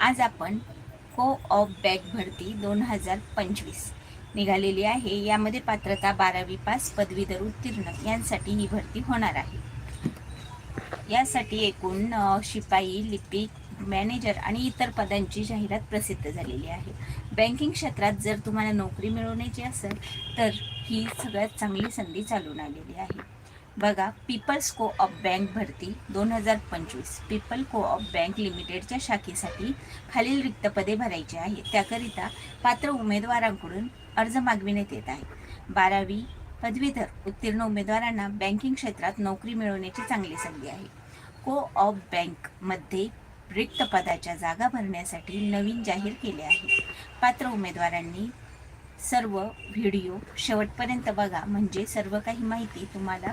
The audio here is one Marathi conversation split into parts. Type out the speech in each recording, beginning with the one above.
आज आपण को ऑफ बॅग भरती दोन हजार पंचवीस निघालेली आहे. यामध्ये पात्रता बारावी पास पदवीधर उत्तीर्ण यांसाठी ही भरती होणार आहे. यासाठी एकूण शिपाई लिपिक मॅनेजर आणि इतर पदांची जाहिरात प्रसिद्ध झालेली आहे. बँकिंग क्षेत्रात जर तुम्हाला नोकरी मिळवण्याची असेल तर ही सगळ्यात चांगली संधी चालून आलेली आहे. बघा पीपल्स को ऑफ बँक भरती दोन हजार पंचवीस. पीपल को ऑफ बँक लिमिटेडच्या शाखेसाठी खालील रिक्त पदे भरायची आहेत. त्याकरिता पात्र उमेदवारांकडून अर्ज मागविण्यात येत आहे बारावी पदवीधर उत्तीर्ण उमेदवारांना बँकिंग क्षेत्रात नोकरी मिळवण्याची चांगली संधी आहे. को ऑफ बँकमध्ये रिक्त पदाच्या जागा भरण्यासाठी नवीन जाहीर केले आहे. पात्र उमेदवारांनी सर्व व्हिडिओ शेवटपर्यंत बघा. म्हणजे सर्व काही माहिती तुम्हाला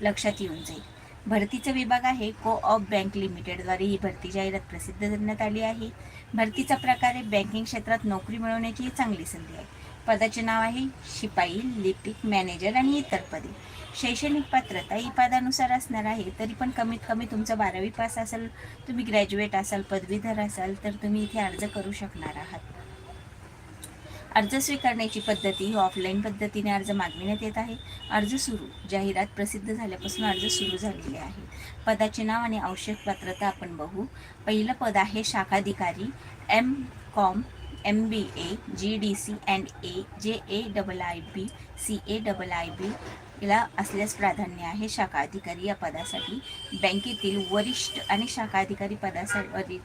लक्षात येऊन जाईल. भरतीचा विभाग आहे को ऑफ बँक लिमिटेडद्वारे ही भरती जाहिरात प्रसिद्ध करण्यात आली आहे. भरतीचा प्रकार आहे बँकिंग क्षेत्रात नोकरी मिळवण्याची ही चांगली संधी आहे. पदाचे नाव आहे शिपाई लिपिक मॅनेजर आणि इतर पदे. शैक्षणिक पात्रता ही पदानुसार असणार आहे तरी पण कमीत कमी तुमचं बारावी पास असेल तुम्ही ग्रॅज्युएट असाल पदवीधर असाल तर तुम्ही इथे अर्ज करू शकणार आहात. अर्ज स्वीकारण्याची पद्धती ही ऑफलाईन पद्धतीने अर्ज मागविण्यात येत आहे. अर्ज सुरू जाहिरात प्रसिद्ध झाल्यापासून अर्ज सुरू झालेले आहे पदाचे नाव आणि आवश्यक पात्रता आपण बघू. पहिलं पद आहे शाखाधिकारी M Com M B A G D C and A J A double I B C A double I B याला असल्यास प्राधान्य आहे. शाखा अधिकारी या पदासाठी बँकेतील वरिष्ठ आणि शाखा अधिकारी पदासाठी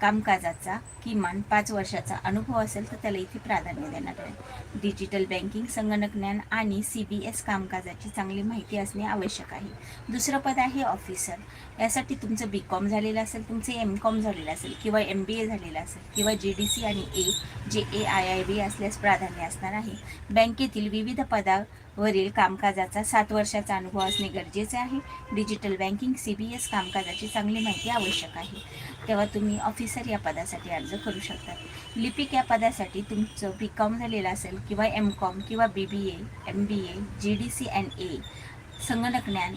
कामकाजाचा किमान पाच वर्षाचा अनुभव असेल तर त्याला इथे प्राधान्य देण्यात आहे डिजिटल बँकिंग संगणक ज्ञान आणि सी बी एस कामकाजाची चांगली माहिती असणे आवश्यक आहे. दुसरं पद आहे ऑफिसर. यासाठी तुमचं बी कॉम झालेलं असेल तुमचं एम कॉम झालेलं असेल किंवा एम बी ए झालेलं असेल किंवा जी डी सी आणि ए जे ए आय आय बी असल्यास प्राधान्य असणार आहे. बँकेतील विविध पदा वरील कामकाजाचा सात वर्षाचा अनुभव असणे गरजेचे आहे. Digital banking C B S कामकाजाची चांगली माहिती आवश्यक आहे. तेव्हा तुम्ही ऑफिसर या पदासाठी अर्ज करू शकता. लिपिक या पदासाठी तुमचं बी कॉम झालेलं असेल किंवा एम कॉम किंवा B B A M B A G D C and A संगणक ज्ञान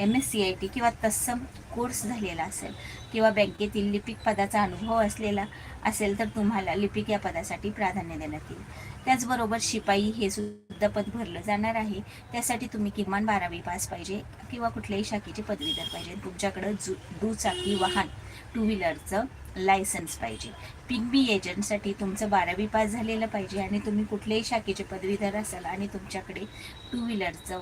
M S C I T किंवा तत्सम कोर्स झालेला असेल किंवा बँकेतील लिपिक पदाचा अनुभव असलेला असेल तर तुम्हाला लिपिक या पदासाठी प्राधान्य देण्यात येईल. त्याचबरोबर शिपाई हे सुद्धा पद भरलं जाणार आहे. त्यासाठी तुम्ही किमान बारावी पास पाहिजे किंवा कुठल्याही शाखेची पदवीधर पाहिजे. तुमच्याकडं जु दुचाकी वाहन टू व्हीलरचं लायसन्स पाहिजे. पिक बी एजंटसाठी तुमचं बारावी पास झालेलं पाहिजे आणि तुम्ही कुठल्याही शाखेचे पदवीधर असाल आणि तुमच्याकडे टू व्हीलरचं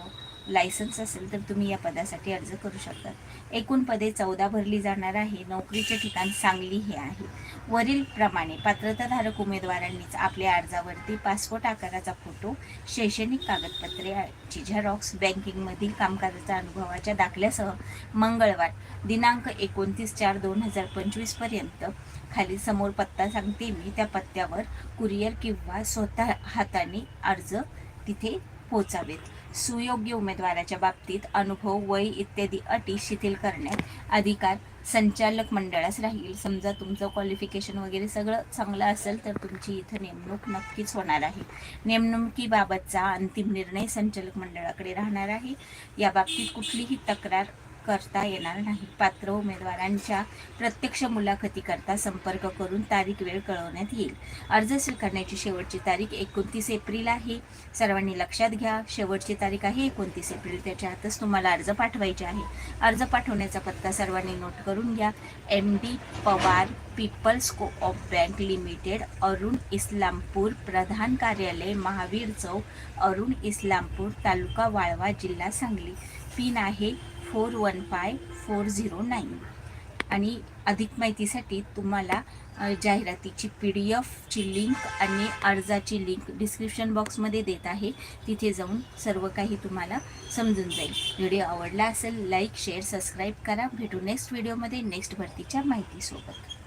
लायसन्स असेल तर तुम्ही या पदासाठी अर्ज करू शकता. एकूण पदे चौदा भरली जाणार आहे. नोकरीचे ठिकाण सांगली हे आहे. वरील प्रमाणे पात्रताधारक उमेदवारांनीच आपल्या अर्जावरती पासपोर्ट आकाराचा फोटो शैक्षणिक कागदपत्रेची झेरॉक्स बँकिंगमधील कामकाजाच्या अनुभवाच्या दाखल्यासह मंगळवार दिनांक एकोणतीस चार दोन हजार पंचवीसपर्यंत खाली समोर पत्ता सांगते मी. त्या पत्त्यावर कुरिअर किंवा स्वतः हाताने अर्ज तिथे पोचावेत. सुयोग्य उमेदवाराच्या बाबतीत अनुभव वय इत्यादी अटी शिथिल करण्यात अधिकार संचालक मंडळास राहील. समजा तुमचं क्वालिफिकेशन वगैरे सगळं चांगलं असेल तर तुमची इथं नेमणूक नक्कीच होणार आहे. नेमणुकीबाबतचा अंतिम निर्णय संचालक मंडळाकडे राहणार आहे. या बाबतीत कुठलीही तक्रार करता येणार नाही. पात्र उमेदवारांच्या प्रत्यक्ष मुलाखतीकरता संपर्क करून तारीख वेळ कळवण्यात येईल. अर्ज स्वीकारण्याची शेवटची तारीख एकोणतीस एप्रिल आहे. सर्वांनी लक्षात घ्या शेवटची तारीख आहे एकोणतीस एप्रिल. त्याच्या आतच तुम्हाला अर्ज पाठवायचे आहे. अर्ज पाठवण्याचा पत्ता सर्वांनी नोट करून घ्या. M D Pawar peoples co op bank limited Arun Islampur प्रधान कार्यालय महावीर चौक अरुण इस्लामपूर तालुका वाळवा जिल्हा सांगली. पिन आहे four one five four zero nine. आणि अधिक माहितीसाठी तुम्हाला जाहिरातीची पी डी एफची लिंक आणि अर्जाची लिंक डिस्क्रिप्शन बॉक्समध्ये देत आहे. तिथे जाऊन सर्व काही तुम्हाला समजून जाईल. व्हिडिओ आवडला असेल लाईक शेअर सबस्क्राईब करा. भेटू नेक्स्ट व्हिडिओमध्ये नेक्स्ट भरतीच्या माहितीसोबत.